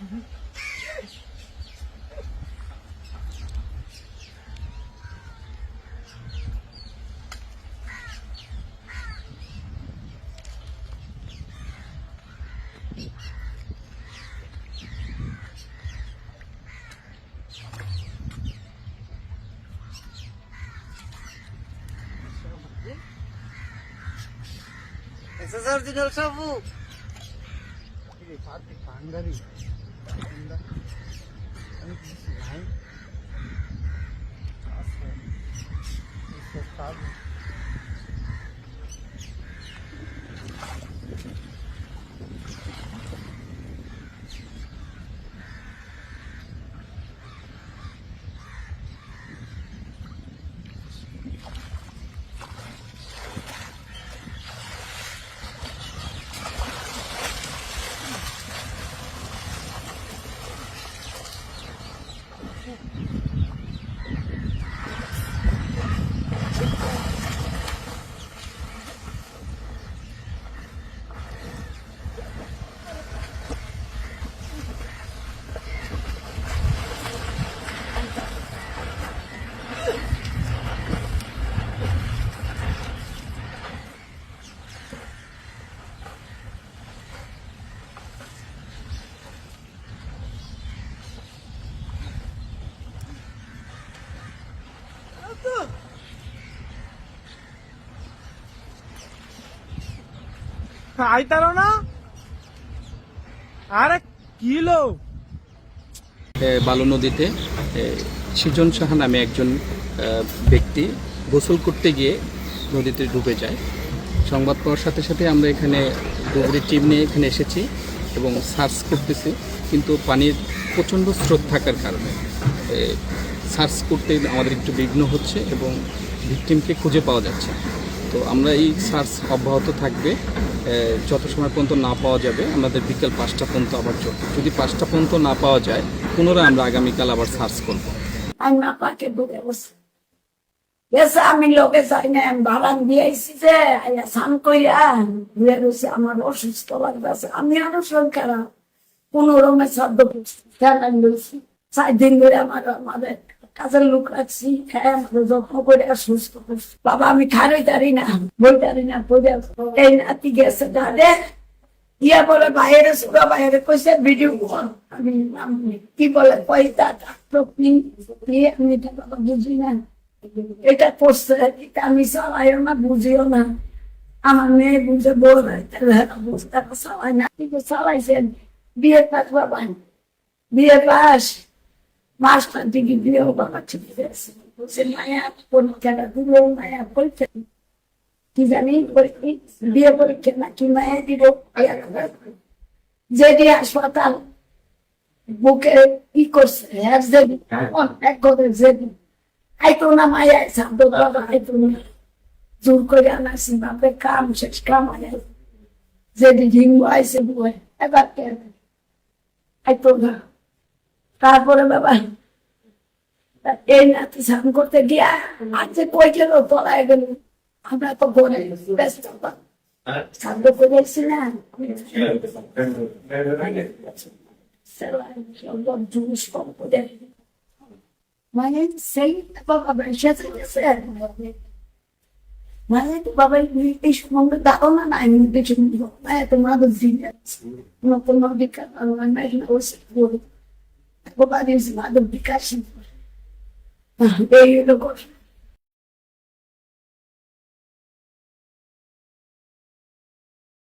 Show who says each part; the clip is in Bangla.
Speaker 1: Uhum. Essa sardinha
Speaker 2: é o chavu. Ele
Speaker 3: de pangarinho. Tá linda. Yeah. বালু নদীতে সৃজন সাহা নামে একজন ব্যক্তি গোসল করতে গিয়ে নদীতে ডুবে যায়। সংবাদ পাওয়ার সাথে সাথে আমরা এখানে ডুবুরি টিম নিয়ে এখানে এসেছি এবং সার্চ করতেছি, কিন্তু পানির প্রচণ্ড স্রোত থাকার কারণে। সার্চ করতে আমাদের একটু বিঘ্ন হচ্ছে এবং ভিকটিমকে খুঁজে পাওয়া যাচ্ছে। তো আমরা এই সার্চ অব্যাহত থাকবে। যত সময় পর্যন্ত না পাওয়া যাবে, আমাদের বিকেল পাঁচটা পর্যন্ত আবার চলবে। যদি পাঁচটা পর্যন্ত না পাওয়া যায়, পুনরায় আমরা আগামীকাল আবার সার্চ করব।
Speaker 4: আমি লোকে চাই না বাগান দিয়েছি যে স্নান রয়েছে, আমার অসুস্থ লাগতেছে আমি আরও শরীর খারাপ কোন রকমে শব্দ চার দিন ধরে আমার, আমাদের কাজের লোক রাখছি হ্যাঁ আমাদের করে সুস্থ বাবা, আমি খারই তারি না বই তারি না বই এই নাতি গেছে দাদে ইয়া বলে, বাইরে সুরা বাইরে। কইছে ভিডিও আমি কি বলে পয়সা আমি এটা বুঝি না। এটা করছে, এটা আমি চালাইও না, বুঝিও না। আমার মেয়ে বুঝে বল বুঝতে চালাই না। কিন্তু চালাইছেন, বিয়ে পাস বাবা। বিয়ে পাস। মাস্টার দিকে বিয়ে বাবা ঠিক আছে বলছে মায়া খেলা দিল? মায়া পরীক্ষা কি জানি বিয়ে পরীক্ষা না কি মায়া দিল। যেটি হাসপাতাল বুকে কি করছে হ্যাঁ যেদি এক করে যেদি আইতো না মায়া সাধ্য বাবা আইতো না। জোর করে আনাসি বাপে কাম শেষ কাম আনে যেদি ঝিঙ্গু আইসে বুয়ে এবার কে? আইতো না। তারপরে বাবা এই নাতি স্নান করতে গিয়া আজ কই গেল তলায় গেল। আমরা তো ঘরে ব্যস্ত সাধ্য করে এসছি জুস কম করে। মানে সেই বাবা বেসে গেছে মানে বাবা এই সঙ্গে ধারণা নাই। দেখি তোমরা তো জিনে নতুন বিকাশ Babaanezi maalum birkaç yıl var. Beyleri koşmuş.